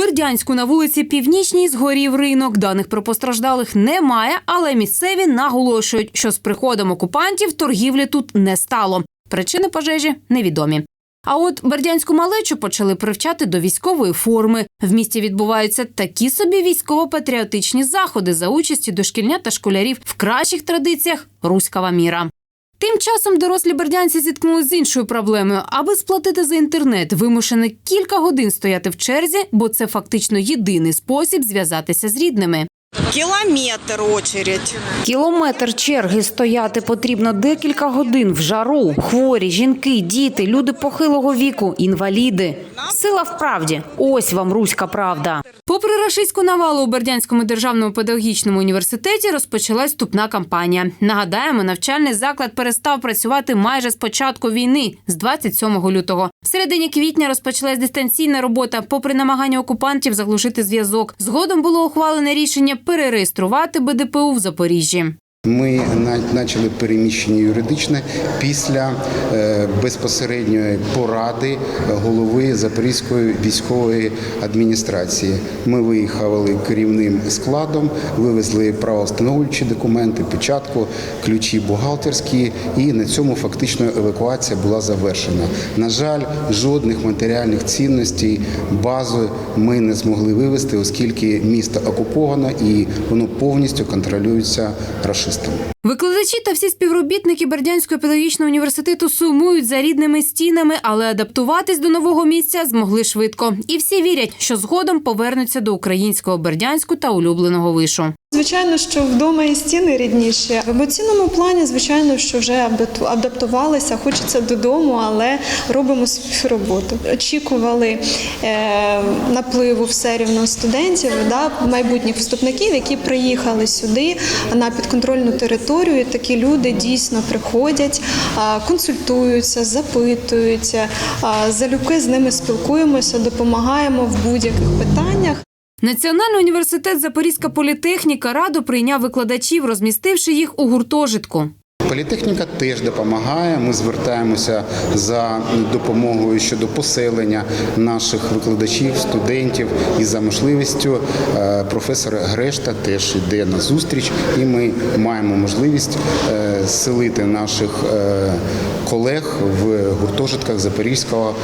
Бердянську на вулиці Північній згорів ринок. Даних про постраждалих немає, але місцеві наголошують, що з приходом окупантів торгівлі тут не стало. Причини пожежі невідомі. А от бердянську малечу почали привчати до військової форми. В місті відбуваються такі собі військово-патріотичні заходи за участі дошкільнят та школярів в кращих традиціях руського міра. Тим часом дорослі бердянці зіткнулися з іншою проблемою. Аби сплатити за інтернет, вимушені кілька годин стояти в черзі, бо це фактично єдиний спосіб зв'язатися з рідними. Километр очередь. Кілометр черги стояти потрібно декілька годин в жару. Хворі, жінки, діти, люди похилого віку, інваліди. Сила в правді. Ось вам руська правда. Попри рашистську навалу у Бердянському державному педагогічному університеті розпочалась вступна кампанія. Нагадаємо, навчальний заклад перестав працювати майже з початку війни, з 27 лютого. В середині квітня розпочалась дистанційна робота, попри намагання окупантів заглушити зв'язок. Згодом було ухвалене рішення перереєструвати БДПУ в Запоріжжі. Ми почали переміщення юридичне після е, безпосередньої поради голови Запорізької військової адміністрації. Ми виїхали керівним складом, вивезли правовстановлюючі документи, печатку, ключі бухгалтерські, і на цьому фактично евакуація була завершена. На жаль, жодних матеріальних цінностей, базу ми не змогли вивезти, оскільки місто окуповано і воно повністю контролюється рашистами. Викладачі та всі співробітники Бердянського педагогічного університету сумують за рідними стінами, але адаптуватись до нового місця змогли швидко. І всі вірять, що згодом повернуться до українського Бердянську та улюбленого вишу. Звичайно, що вдома і стіни рідніші. В емоційному плані, звичайно, що вже адапту- адаптувалися, хочеться додому, але робимо свою роботу. Очікували е, напливу все рівно студентів, да, майбутніх вступників, які приїхали сюди на підконтрольну територію. Такі люди дійсно приходять, а, консультуються, запитуються. а, Залюбки з ними спілкуємося, допомагаємо в будь-яких питаннях. Національний університет Запорізька політехніка радо прийняв викладачів, розмістивши їх у гуртожитку. Політехніка теж допомагає. Ми звертаємося за допомогою щодо поселення наших викладачів, студентів і за можливістю е, професор Грешта теж йде на зустріч, і ми маємо можливість е, селити наших е, колег в гуртожитках Запорізького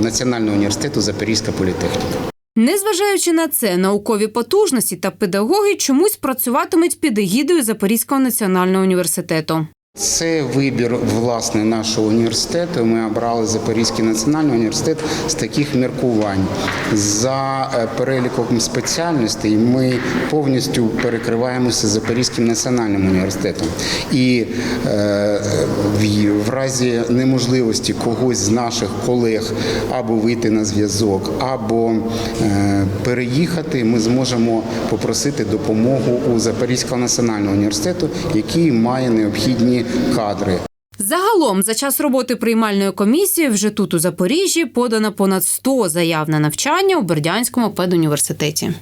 національного університету Запорізька політехніка. Незважаючи на це, наукові потужності та педагоги чомусь працюватимуть під егідою Запорізького національного університету. Це вибір власне нашого університету. Ми обрали Запорізький національний університет з таких міркувань. За е, переліком спеціальностей ми повністю перекриваємося Запорізьким національним університетом. І е, в, разі неможливості когось з наших колег або вийти на зв'язок, або е, переїхати, ми зможемо попросити допомогу у Запорізького національного університету, який має необхідні кадри. Загалом, за час роботи приймальної комісії, вже тут у Запоріжжі подано понад 100 заяв на навчання у Бердянському педуніверситеті.